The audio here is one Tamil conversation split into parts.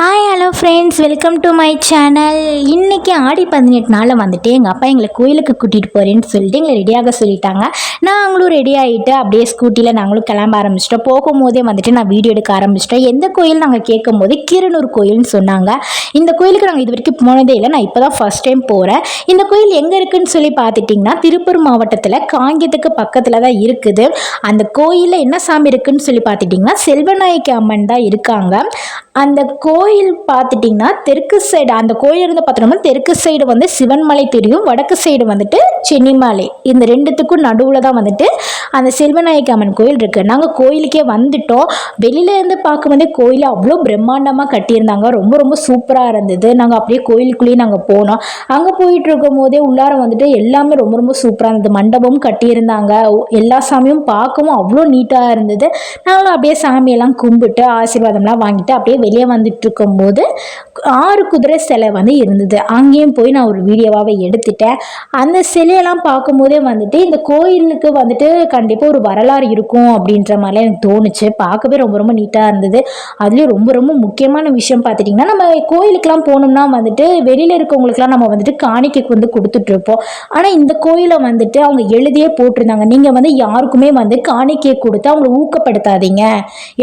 Hi hello friends welcome to my channel இன்றைக்கி ஆடி பதினெட்டு நாளில் வந்துட்டு எங்கள் அப்பா எங்களை கோயிலுக்கு கூட்டிகிட்டு போகிறேன்னு சொல்லிட்டு எங்களை ரெடியாக சொல்லிட்டாங்க. நாங்களும் ரெடி ஆகிட்டு அப்படியே ஸ்கூட்டியில் நாங்களும் கிளம்ப ஆரம்பிச்சிட்டோம். போகும்போதே வந்துட்டு நான் வீடியோ எடுக்க ஆரம்பிச்சிட்டோம் எந்த கோயில் நாங்கள் கேட்கும் போது கீரனூர் கோயில்னு சொன்னாங்க. இந்த கோயிலுக்கு நாங்கள் இது வரைக்கும் போனதே இல்லை. நான் இப்போ தான் ஃபஸ்ட் டைம் போகிறேன் இந்த கோயில் எங்கே இருக்குன்னு சொல்லி பார்த்துட்டிங்கன்னா திருப்பூர் மாவட்டத்தில் காங்கியத்துக்கு பக்கத்தில் தான் இருக்குது. அந்த கோயிலில் என்ன சாமி இருக்குதுன்னு சொல்லி பார்த்துட்டிங்கன்னா செல்வநாயகி அம்மன் தான் இருக்காங்க. அந்த கோயில் கோயில் பார்த்துட்டிங்கன்னா தெற்கு சைடு அந்த கோயில் இருந்து பார்த்தோம்னா தெற்கு சைடு வந்து சிவன்மலை தெரியும். வடக்கு சைடு வந்துட்டு சென்னிமலை. இந்த ரெண்டுத்துக்கும் நடுவில் தான் வந்துட்டு அந்த செல்வநாயகி அம்மன் கோயில் இருக்குது நாங்கள் கோயிலுக்கே வந்துட்டோம். வெளியிலேருந்து பார்க்கும்போது பார்க்கும்போதே கோயில் அவ்வளோ பிரம்மாண்டமாக கட்டியிருந்தாங்க. ரொம்ப ரொம்ப சூப்பராக இருந்தது. நாங்கள் அப்படியே கோயிலுக்குள்ளேயே நாங்கள் போனோம். அங்கே போயிட்டு இருக்கும் போதே உள்ளார வந்துட்டு எல்லாமே ரொம்ப ரொம்ப சூப்பராக இருந்தது. மண்டபமும் கட்டியிருந்தாங்க. எல்லா சாமியும் பார்க்கவும் அவ்வளோ நீட்டாக இருந்தது. நாங்களும் அப்படியே சாமியெல்லாம் கும்பிட்டு ஆசீர்வாதம்லாம் வாங்கிட்டு அப்படியே வெளியே வந்துட்டு இருக்கும்போது ஆறு குதிரை சிலை வந்து இருந்தது. அங்கேயும் போய் நான் ஒரு வீடியோவாகவே எடுத்துட்டேன். அந்த சிலையெல்லாம் பார்க்கும்போதே வந்துட்டு இந்த கோயிலுக்கு வந்துட்டு கண்டிப்பாக ஒரு வரலாறு இருக்கும் அப்படின்ற மாதிரிலாம் எனக்கு தோணுச்சு. பார்க்கவே ரொம்ப ரொம்ப நீட்டாக இருந்தது. அதுலேயும் ரொம்ப ரொம்ப முக்கியமான விஷயம் பார்த்துட்டிங்கன்னா நம்ம கோயிலுக்கெலாம் போனோம்னா வந்துட்டு வெளியில் இருக்கவங்களுக்குலாம் நம்ம வந்துட்டு காணிக்கைக்கு வந்து கொடுத்துட்ருப்போம். ஆனால் இந்த கோயிலை வந்துட்டு அவங்க எழுதியே போட்டிருந்தாங்க. நீங்கள் வந்து யாருக்குமே வந்து காணிக்கை கொடுத்து அவங்கள ஊக்கப்படுத்தாதீங்க.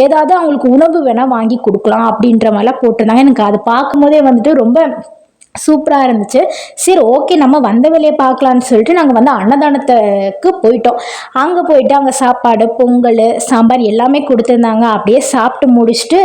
ஏதாவது அவங்களுக்கு உணவு வேணால் வாங்கி கொடுக்கலாம் அப்படின்ற மாதிரிலாம் போட்டிருந்தாங்க. எனக்கு அது பார்க்கும்போதே வந்துட்டு ரொம்ப சூப்பராக இருந்துச்சு. சரி ஓகே நம்ம வந்த வேலையை பார்க்கலான்னு சொல்லிட்டு நாங்கள் வந்து அன்னதானத்துக்கு போயிட்டோம். அங்கே போயிட்டு அங்கே சாப்பாடு பொங்கல் சாம்பார் எல்லாமே கொடுத்துருந்தாங்க. அப்படியே சாப்பிட்டு முடிச்சுட்டு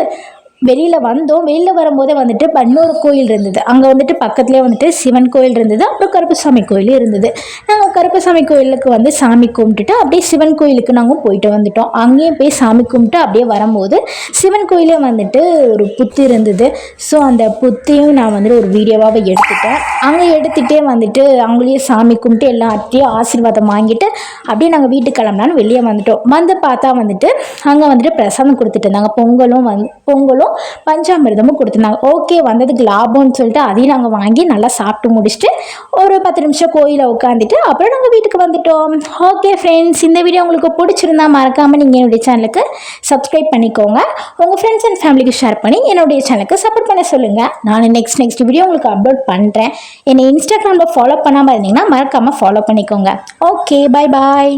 வெளியில் வந்தோம். வெளியில் வரும்போதே வந்துட்டு பன்னூர் கோயில் இருந்தது. அங்கே வந்துட்டு பக்கத்துலேயே வந்துட்டு சிவன் கோயில் இருந்தது. அப்புறம் கருப்பசாமி கோயிலும் இருந்தது. நாங்கள் கருப்பசாமி கோயிலுக்கு வந்து சாமி கும்பிட்டுட்டு அப்படியே சிவன் கோயிலுக்கு நாங்கள் போயிட்டு வந்துட்டோம். அங்கேயும் போய் சாமி கும்பிட்டு அப்படியே வரும்போது சிவன் கோயிலே வந்துட்டு ஒரு புத்து இருந்தது. ஸோ அந்த புத்தையும் நான் வந்துட்டு ஒரு வீடியோவாக எடுத்துட்டேன். அங்கே எடுத்துகிட்டே வந்துட்டு அவங்களையும் சாமி கும்பிட்டு எல்லாத்தையும் ஆசீர்வாதம் வாங்கிட்டு அப்படியே நாங்கள் வீட்டுக்கு கிளம்புனாலும் வெளியே வந்துட்டோம். வந்து பார்த்தா வந்துட்டு அங்கே வந்துட்டு பிரசாதம் கொடுத்துட்டு இருந்தாங்க. பொங்கலும் வந்து பொங்கலும் பஞ்சாமிரதமும் கொடுத்துருந்தாங்க. ஓகே வந்ததுக்கு லாபம்னு சொல்லிட்டு அதையும் நாங்கள் வாங்கி நல்லா சாப்பிட்டு முடிச்சுட்டு ஒரு பத்து நிமிஷம் கோயிலில் உட்காந்துட்டு அப்புறம் நாங்கள் வீட்டுக்கு வந்துட்டோம். ஓகே ஃப்ரெண்ட்ஸ் இந்த வீடியோ உங்களுக்கு பிடிச்சிருந்தா மறக்காமல் நீங்கள் என்னுடைய சேனலுக்கு சப்ஸ்கிரைப் பண்ணிக்கோங்க. உங்கள் ஃப்ரெண்ட்ஸ் அண்ட் ஃபேமிலிக்கு ஷேர் பண்ணி என்னுடைய சேனலுக்கு சப்போர்ட் பண்ண சொல்லுங்கள் நான் நெக்ஸ்ட் நெக்ஸ்ட் வீடியோ உங்களுக்கு அப்லோட் பண்ணுறேன் என்னை இன்ஸ்டாகிராமில் ஃபாலோ பண்ணாமல் இருந்தீங்கன்னா மறக்காமல் ஃபாலோ பண்ணிக்கோங்க. Okay bye bye